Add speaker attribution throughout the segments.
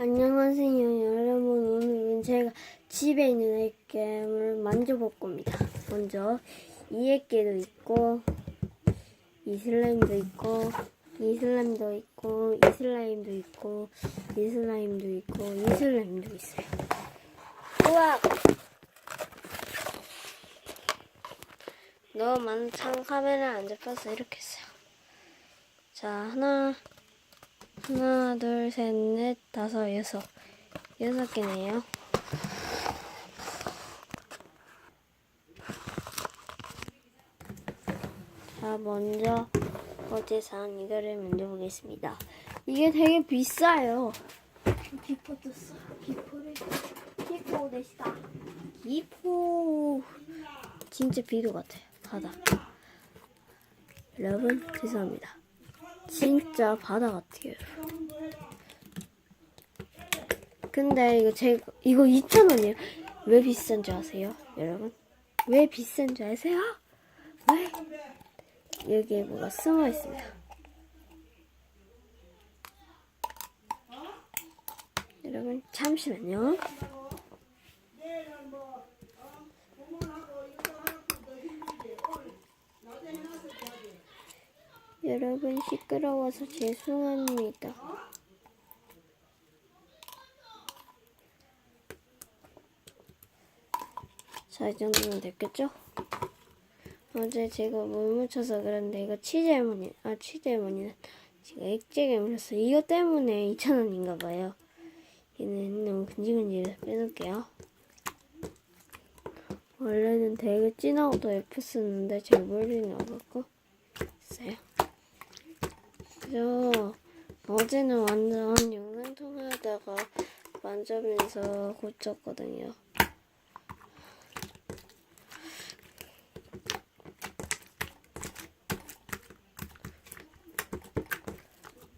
Speaker 1: 안녕하세요 여러분. 오늘은 제가 집에 있는 액겜을 만져볼 겁니다. 먼저 이 액계도 있고 이 슬라임도 있고 이 슬라임도 있고 이 슬라임도 있고 이 슬라임도 있고 이 슬라임도 있어요. 우와! 너무 많은 참 카메라 안 잡혀서 이렇게 했어요. 자 하나 하나, 둘, 셋, 넷, 다섯, 여섯. 여섯 개네요. 자, 먼저 어제 산 이거를 만들어보겠습니다. 이게 되게 비싸요. 기포도 써. 기포를 기포 대시다. 기포. 진짜 비도 같아요. 바다. 여러분 죄송합니다. 진짜 바다 같아요. 근데 이거 제가 이거 2,000원이에요. 왜 비싼 줄 아세요? 여러분? 왜 비싼 줄 아세요? 왜? 여기에 뭐가 숨어 있습니다. 여러분 잠시만요. 여러분 시끄러워서 죄송합니다. 자, 이 정도면 됐겠죠? 어제 제가 물 묻혀서 그런데 이거 치즈 할머니, 아, 치즈 할머니는 제가 액체게 물었어. 이거 때문에 2,000원인가 봐요. 얘는 너무 근질근질해서 빼놓을게요. 원래는 되게 진하고 더 예뻤었는데 제가 물이 나갖고 있어요. 그래서 어제는 완전 영상통화하다가 만져면서 고쳤거든요.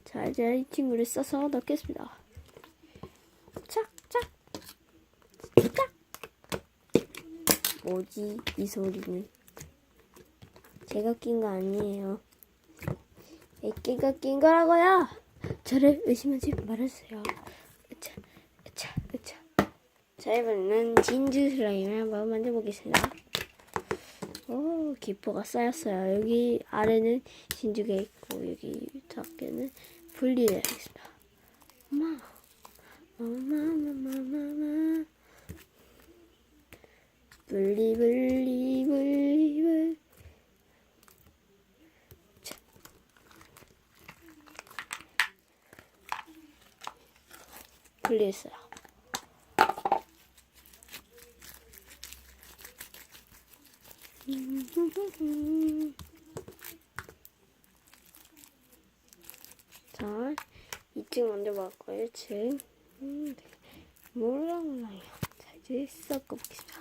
Speaker 1: 자, 이제 이 친구를 써서 넣겠습니다. 착, 착, 착. 뭐지, 이 소리는? 제가 낀 거 아니에요. 애기가 낀 거라고요. 저를 의심하지 말아주세요. 으차, 으차, 으차. 자, 이번에는 진주 슬라임을 한번 만져보겠습니다. 오, 기포가 쌓였어요. 여기 아래는 진주가 있고, 여기 밖에는 분리를 하겠습니다. 엄마, 엄마, 엄마, 엄마, 엄마. 분리, 분리, 분리. 분리했어요. 자, 2층 먼저 먹을 거예요. 1층. 음, 몰라요. 자, 이제 섞어보겠습니다.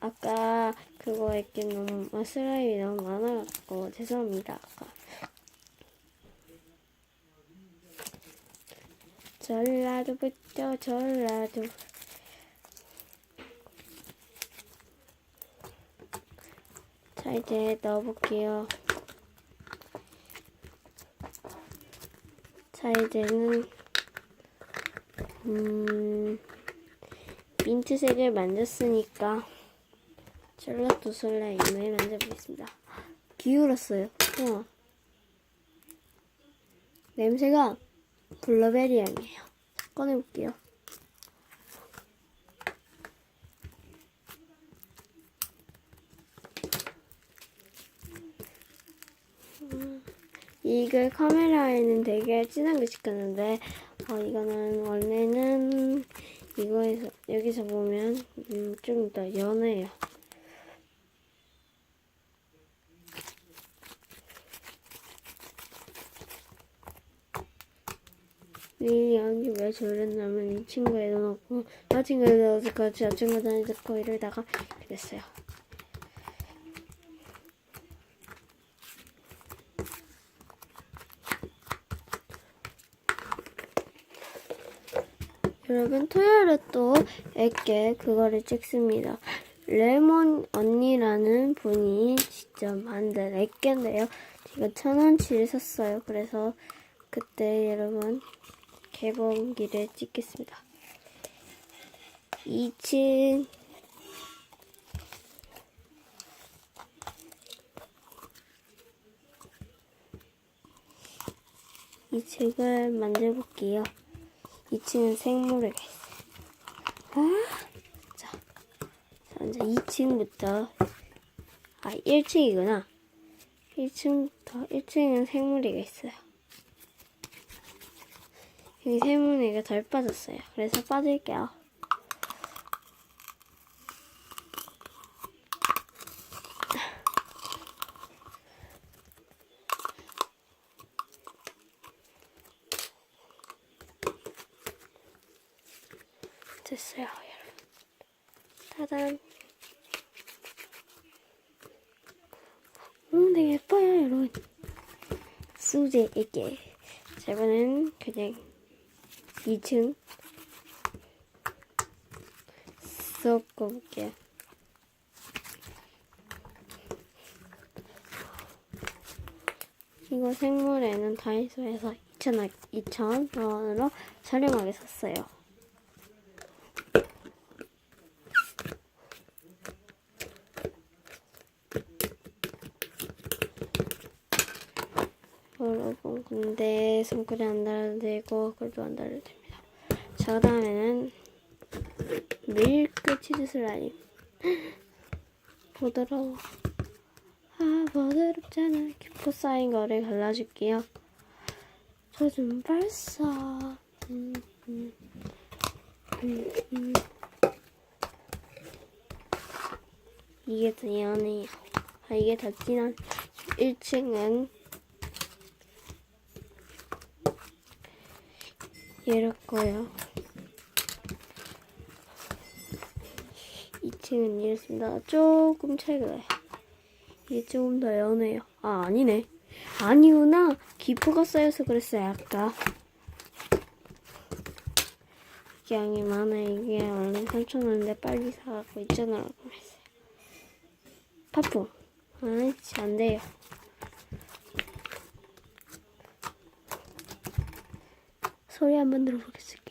Speaker 1: 아까 그거 이렇게 너무 아, 슬라임이 너무 많아갖고 죄송합니다. 아까. 전라도 붙여 전라도. 자 이제 넣어볼게요. 자 이제는 음 민트색을 만졌으니까 샬롯도 슬라임을 만져보겠습니다. 기울었어요. 우와. 냄새가 블러베리 향이에요. 꺼내볼게요. 음, 이걸 카메라에는 되게 진하게 찍혔는데 어, 이거는 원래는 이거에서 여기서 보면 음, 좀 더 연해요. 이 양이 왜 저랬냐면 이 친구에 넣어놓고 저 친구에 넣어서 같이 저 친구 다니고 이러다가 그랬어요. 여러분 토요일에 또 애께 그거를 찍습니다. 레몬 언니라는 분이 직접 만든 애께인데요. 제가 천 원치를 샀어요. 그래서 그때 여러분 개봉기를 찍겠습니다. 2층 이 책을 만들어볼게요. 2층은 생물회가 있어요. 아, 자, 자, 이제 2층부터, 아, 1층이구나. 1층부터, 1층은 생물회가 있어요. 여기 생물회가 덜 빠졌어요. 그래서 빠질게요. 됐어요, 여러분. 따단. 음, 되게 예뻐요, 여러분. 수제에게. 자, 이번엔 그냥 2층 섞어볼게요. 이거 생물에는 다이소에서 2,000원, 2,000원으로 저렴하게 샀어요. 여러분 근데 손글이 안 달아도 되고 글도 안 달아도 됩니 다. 저 다음에는 밀크 치즈 슬라임 부드러워 아 부드럽잖아 기포 쌓인 거를 갈라줄게요. 저 좀 발사 음, 음, 음, 음. 이게 더 연해요. 아 이게 더 진한 1층은 이렇고요. 2층은 이렇습니다. 조금 차이가 나요. 이게 조금 더 연해요. 아, 아니네. 아니구나. 기포가 쌓여서 그랬어요, 아까. 양이 많아요. 이게 원래 3,000원인데 빨리 사갖고 2,000원이라고 그랬어요. 파풍. 아이씨, 안 돼요. 소리 한번 들어보겠습니다.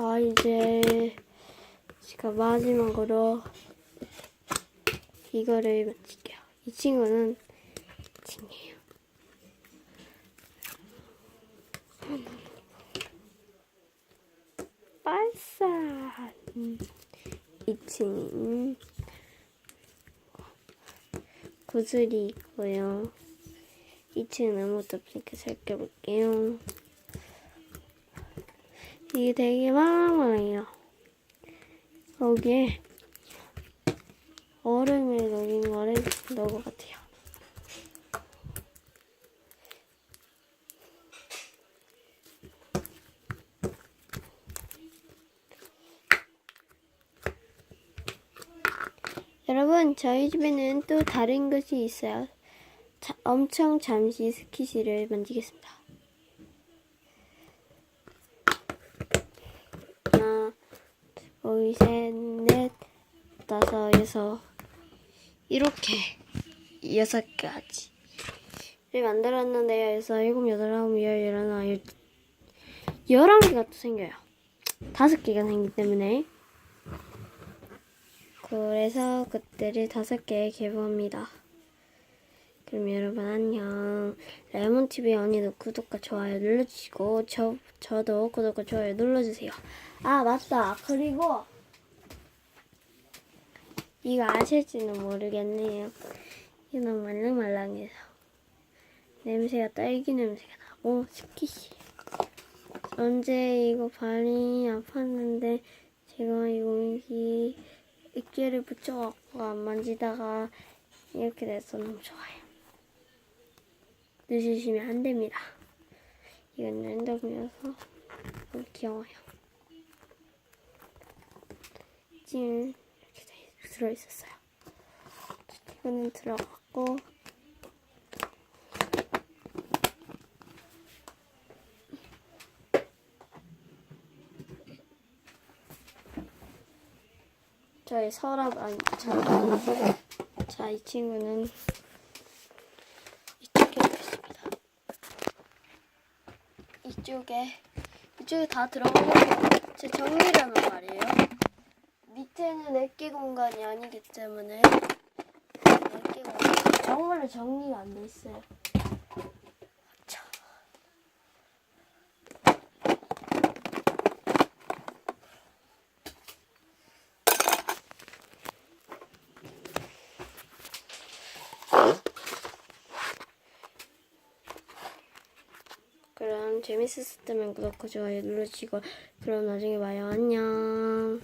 Speaker 1: 자, 이제 제가 마지막으로 이거를 만질게요. 이 친구는. 음, 이 층은 구슬이 있고요. 2층은 아무것도 없으니까 살펴볼게요. 이게 되게 많아요. 여기에 얼음을 녹인 거를 넣은 것 같아요. 여러분, 저희 집에는 또 다른 것이 있어요. 자, 엄청 잠시 스키시를 만지겠습니다. 하나, 둘, 셋, 넷, 여섯. 이렇게 여섯 가지. 를 만들었는데요. 여섯, 일곱, 여덟, 아홉, 열, 열하나, 열, 열한 개가 또 생겨요. 다섯 개가 생기기 때문에. 그래서 그때를 다섯 개 개봉합니다. 그럼 여러분 안녕. 레몬TV 언니도 구독과 좋아요 눌러주시고 저, 저도 구독과 좋아요 눌러주세요. 아 맞다. 그리고 이거 아실지는 모르겠네요. 이거 너무 말랑말랑해서 냄새가 딸기 냄새가 나고 스키시. 언제 이거 발이 아팠는데 제가 여기 액계를 붙여갖고 안 만지다가 이렇게 돼서 너무 좋아요. 늦으시면 안 됩니다. 이건 랜덤이어서 너무 귀여워요. 돼- 들어있었어요. 이거는 들어갔고 저의 서랍 안, 자, 자, 이 친구는 이쪽에 있습니다. 이쪽에, 이쪽에 다 들어가면 제 정리라는 말이에요. 밑에는 애기 공간이 아니기 때문에 애기 공간 정말로 정리가 안 돼 있어요. 자. 그럼 재밌었으면 구독과 좋아요 눌러주시고 그럼 나중에 봐요. 안녕.